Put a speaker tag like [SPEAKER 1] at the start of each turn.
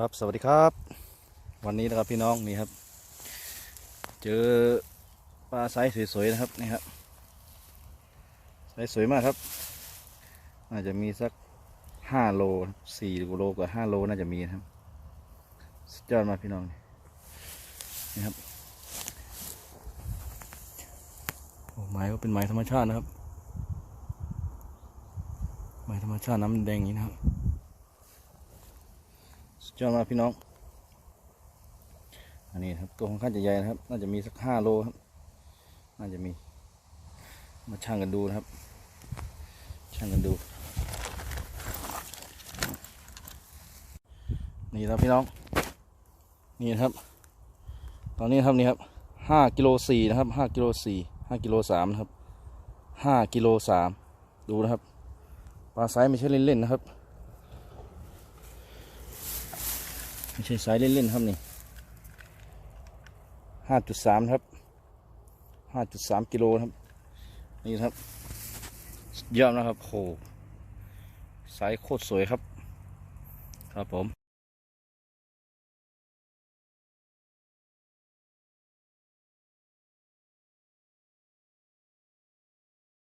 [SPEAKER 1] ครับสวัสดีครับ วันนี้นะครับพี่น้องนี่ครับ เจอปลาไซส์สวยๆนะครับนี่ครับไซส์สวยมากครับน่าจะมีสักห้าโลสี่โลกว่าห้าโลน่าจะมีนะครับสุดยอดมากพี่น้องนี่ครับโอ้ไม้ก็เป็นไม้ธรรมชาตินะครับ ไม้ธรรมชาติน้ำแดงอย่างนี้นะครับ ยอดมากพี่น้อง อันนี้ครับตัวค่อนข้างจะใหญ่นะครับ น่าจะมีสักห้าโลครับ น่าจะมี มาช่างกันดูนะครับ ช่างกันดู นี่ครับพี่น้อง นี่นะครับ ตอนนี้ครับนี่ครับห้ากิโลสี่นะครับห้ากิโลสี่ห้ากิโลสามนะครับห้ากิโลสามดูนะครับ ปลาไซส์ไม่ใช่เล่นๆนะครับ ไม่ใช่สายเล่นๆครับนี่ห้าจุดสามครับห้าจุดสามกิโลครับ นี่ครับยอดนะครับโหสายโคตรสวยครับ ครับผม